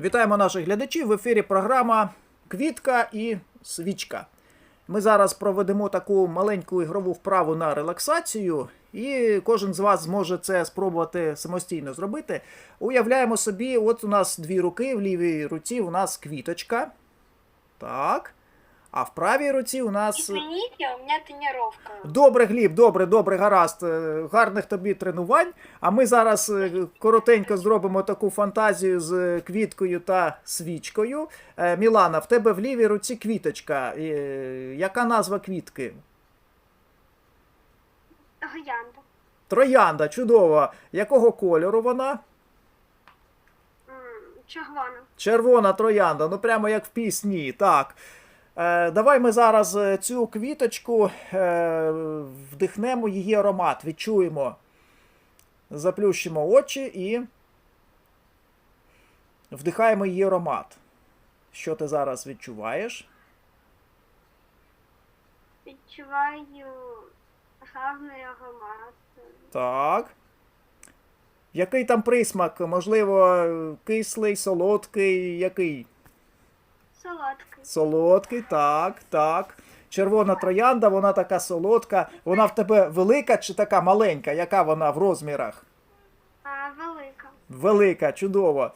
Вітаємо наших глядачів. В ефірі програма Квітка і свічка. Ми зараз проведемо таку маленьку ігрову вправу на релаксацію, і кожен з вас зможе це спробувати самостійно зробити. Уявляємо собі, от у нас дві руки, в лівій руці у нас квіточка. Так. А в правій руці у нас. Извините, у меня тренировка. Добре, Гліб, добре, добре, гаразд. Е, Гарних тобі тренувань. А ми зараз е, коротенько зробимо таку фантазію з квіткою та свічкою. Е, Мілана, в тебе в лівій руці квіточка. Е, Яка назва квітки? Гиянда. Троянда, чудово. Якого кольору вона? Червона. Червона троянда, ну прямо як в пісні. Так. Е, давай ми зараз е, цю квіточку е, вдихнемо її аромат, відчуємо. Заплющимо очі і вдихаємо її аромат. Що ти зараз відчуваєш? Відчуваю гарний аромат. Так. Який там присмак? Можливо, кислий, солодкий, який? Солодкий. Солодкий, так, так. Червона троянда, вона така солодка. Вона в тебе велика чи така маленька? Яка вона в розмірах? А, велика. Велика, чудово.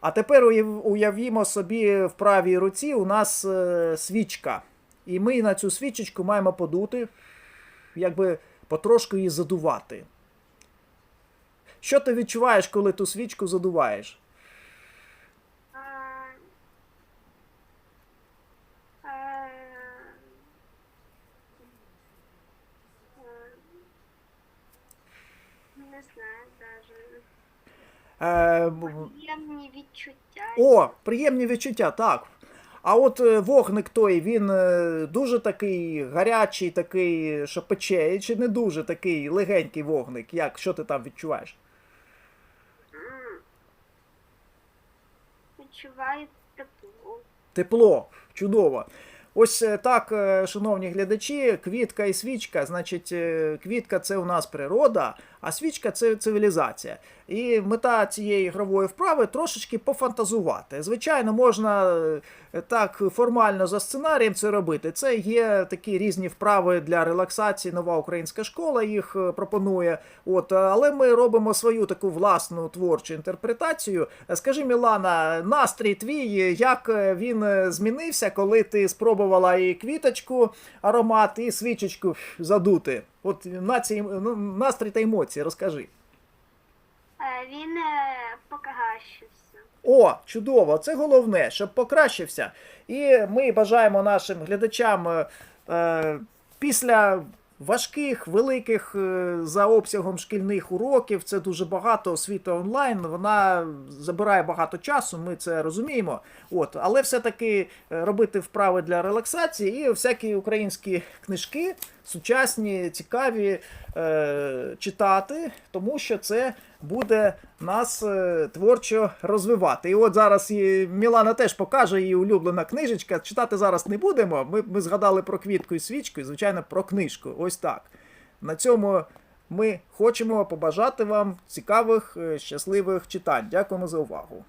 А тепер уявімо собі в правій руці у нас е, свічка. І ми на цю свічечку маємо подути, якби потрошку її задувати. Що ти відчуваєш, коли ту свічку задуваєш? А, а, не знаю даже. Е, Приємні відчуття. О, приємні відчуття, так. А от е, вогник той, він е, дуже такий гарячий, такий, що пече, чи не дуже такий легенький вогник? Як? Що ти там відчуваєш? Відчуваю тепло. Тепло, чудово. Ось е, так, е, шановні глядачі, квітка і свічка. Значить, е, квітка це у нас природа, а свічка це цивілізація. І мета цієї ігрової вправи трошечки пофантазувати. Звичайно, можна так формально за сценарієм це робити. Це є такі різні вправи для релаксації. Нова українська школа їх пропонує. От, але ми робимо свою таку власну творчу інтерпретацію. Скажи, Мілана, настрій твій, як він змінився, коли ти спробувала і квіточку, аромат, і свічечку задути? От на ну, настрій та емоції, розкажи. Е, Він е, покращився. О, чудово! Це головне, щоб покращився. І ми бажаємо нашим глядачам е, після важких, великих е, за обсягом шкільних уроків, це дуже багато освіта онлайн. Вона забирає багато часу, ми це розуміємо. От, але все-таки е, робити вправи для релаксації і всякі українські книжки сучасні, цікаві е, читати, тому що це буде нас е, творчо розвивати. І от зараз і Мілана теж покаже її улюблена книжечка. Читати зараз не будемо. Ми, ми згадали про квітку і свічку, і, звичайно, про книжку. Ось так. На цьому ми хочемо побажати вам цікавих, е, щасливих читань. Дякуємо за увагу.